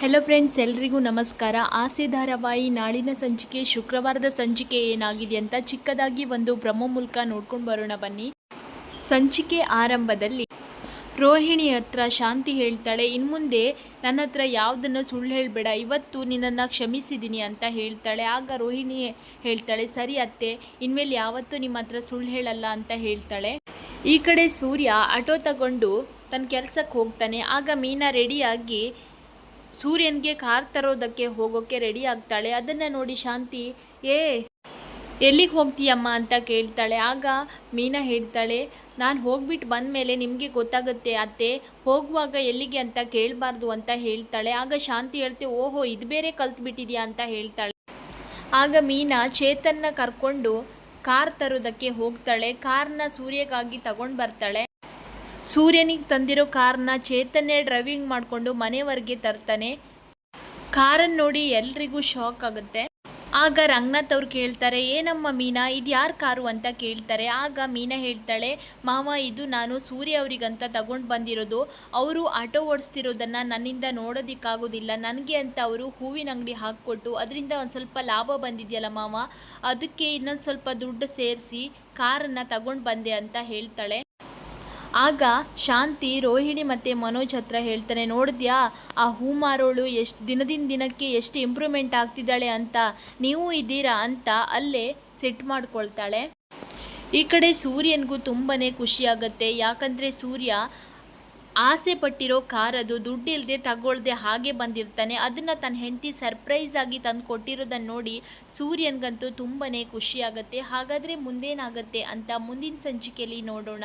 Hello friends ಎಲ್ರಿಗೂ ನಮಸ್ಕಾರ. ಆಸೆ ಧಾರಾವಾಹಿ ನಾಳಿನ ಸಂಚಿಕೆ ಶುಕ್ರವಾರದ ಸಂಚಿಕೆ ಏನಾಗಿದೆ ಅಂತ ಚಿಕ್ಕದಾಗಿ ಒಂದು ಬ್ರಹ್ಮ ಮೂಲಕ ನೋಡ್ಕೊಂಡು ಬರೋಣ ಬನ್ನಿ. ಸಂಚಿಕೆ ಆರಂಭದಲ್ಲಿ ರೋಹಿಣಿ ಹತ್ರ ಶಾಂತಿ ಹೇಳ್ತಾಳೆ ಇನ್ನು ಮುಂದೆ ನನ್ನ ಹತ್ರ ಯಾವುದನ್ನು ಸುಳ್ಳು ಹೇಳಬೇಡ, ಇವತ್ತು ನಿನ್ನನ್ನು ಕ್ಷಮಿಸಿದ್ದೀನಿ ಅಂತ ಹೇಳ್ತಾಳೆ. ಆಗ ರೋಹಿಣಿ ಹೇಳ್ತಾಳೆ, ಸರಿ ಅತ್ತೆ, ಇನ್ಮೇಲೆ ಯಾವತ್ತೂ ನಿಮ್ಮ ಹತ್ರ ಸುಳ್ಳು ಹೇಳಲ್ಲ ಅಂತ ಹೇಳ್ತಾಳೆ. ಈ ಕಡೆ ಸೂರ್ಯ ಆಟೋ ತಗೊಂಡು ತನ್ನ ಕೆಲಸಕ್ಕೆ ಹೋಗ್ತಾನೆ. ಆಗ ಮೀನಾ ರೆಡಿಯಾಗಿ ಸೂರ್ಯನ್ಗೆ ಕಾರ್ ತರೋದಕ್ಕೆ ಹೋಗೋಕ್ಕೆ ರೆಡಿ ಆಗ್ತಾಳೆ. ಅದನ್ನು ನೋಡಿ ಶಾಂತಿ, ಏ, ಎಲ್ಲಿಗೆ ಹೋಗ್ತೀಯಮ್ಮ? ಅಂತ ಕೇಳ್ತಾಳೆ. ಆಗ ಮೀನಾ ಹೇಳ್ತಾಳೆ, ನಾನು ಹೋಗ್ಬಿಟ್ಟು ಬಂದಮೇಲೆ ನಿಮಗೆ ಗೊತ್ತಾಗುತ್ತೆ ಅತ್ತೆ, ಹೋಗುವಾಗ ಎಲ್ಲಿಗೆ ಅಂತ ಕೇಳಬಾರ್ದು ಅಂತ ಹೇಳ್ತಾಳೆ. ಆಗ ಶಾಂತಿ ಹೇಳ್ತೆ, ಓಹೋ, ಇದು ಬೇರೆ ಕಲ್ತ್ಬಿಟ್ಟಿದ್ಯಾ? ಅಂತ ಹೇಳ್ತಾಳೆ. ಆಗ ಮೀನಾ ಚೇತನ್ನ ಕರ್ಕೊಂಡು ಕಾರ್ ತರೋದಕ್ಕೆ ಹೋಗ್ತಾಳೆ. ಕಾರ್ನ ಸೂರ್ಯಗಾಗಿ ತಗೊಂಡು ಬರ್ತಾಳೆ. ಸೂರ್ಯನಿಗೆ ತಂದಿರೋ ಕಾರ್ನ ಚೇತನ್ಯ ಡ್ರೈವಿಂಗ್ ಮಾಡಿಕೊಂಡು ಮನೆವರೆಗೆ ತರ್ತಾನೆ. ಕಾರನ್ನು ನೋಡಿ ಎಲ್ರಿಗೂ ಶಾಕ್ ಆಗುತ್ತೆ. ಆಗ ರಂಗನಾಥ್ ಅವ್ರು ಕೇಳ್ತಾರೆ, ಏನಮ್ಮ ಮೀನಾ, ಇದು ಯಾರ ಕಾರು ಅಂತ ಕೇಳ್ತಾರೆ. ಆಗ ಮೀನಾ ಹೇಳ್ತಾಳೆ, ಮಾವ, ಇದು ನಾನು ಸೂರ್ಯ ಅವರಿಗಂತ ತಗೊಂಡು ಬಂದಿರೋದು. ಅವರು ಆಟೋ ಓಡಿಸ್ತಿರೋದನ್ನು ನನ್ನಿಂದ ನೋಡೋದಕ್ಕಾಗೋದಿಲ್ಲ. ನನಗೆ ಅಂತ ಅವರು ಹೂವಿನ ಅಂಗಡಿ ಹಾಕ್ಕೊಟ್ಟು ಅದರಿಂದ ಒಂದು ಸ್ವಲ್ಪ ಲಾಭ ಬಂದಿದೆಯಲ್ಲ ಮಾವ? ಅದಕ್ಕೆ ಇನ್ನೊಂದು ಸ್ವಲ್ಪ ದುಡ್ಡು ಸೇರಿಸಿ ಕಾರನ್ನು ತಗೊಂಡು ಬಂದೆ ಅಂತ ಹೇಳ್ತಾಳೆ. ಆಗ ಶಾಂತಿ, ರೋಹಿಣಿ ಮತ್ತು ಮನೋಜ್ ಹತ್ರ ಹೇಳ್ತಾನೆ, ನೋಡಿದ್ಯಾ, ಆ ಹೂ ಮಾರೋಳು ಎಷ್ಟು ದಿನದಿಂದ ದಿನಕ್ಕೆ ಎಷ್ಟು ಇಂಪ್ರೂವ್ಮೆಂಟ್ ಆಗ್ತಿದ್ದಾಳೆ ಅಂತ ನೀವು ಇದ್ದೀರಾ ಅಂತ ಅಲ್ಲೇ ಸೆಟ್ ಮಾಡ್ಕೊಳ್ತಾಳೆ. ಈ ಕಡೆ ಸೂರ್ಯನಿಗೂ ತುಂಬಾ ಖುಷಿಯಾಗತ್ತೆ ಯಾಕಂದರೆ ಸೂರ್ಯ ಆಸೆ ಪಟ್ಟಿರೋ ಕಾರದು ಅದು, ದುಡ್ಡು ಇಲ್ಲದೆ ತಗೊಳ್ದೆ ಹಾಗೆ ಬಂದಿರ್ತಾನೆ. ಅದನ್ನು ತನ್ನ ಹೆಂಡತಿ ಸರ್ಪ್ರೈಸ್ ಆಗಿ ತಂದು ಕೊಟ್ಟಿರೋದನ್ನು ನೋಡಿ ಸೂರ್ಯನಿಗಂತೂ ತುಂಬಾ ಖುಷಿಯಾಗತ್ತೆ ಹಾಗಾದರೆ ಮುಂದೇನಾಗತ್ತೆ ಅಂತ ಮುಂದಿನ ಸಂಚಿಕೆಯಲ್ಲಿ ನೋಡೋಣ.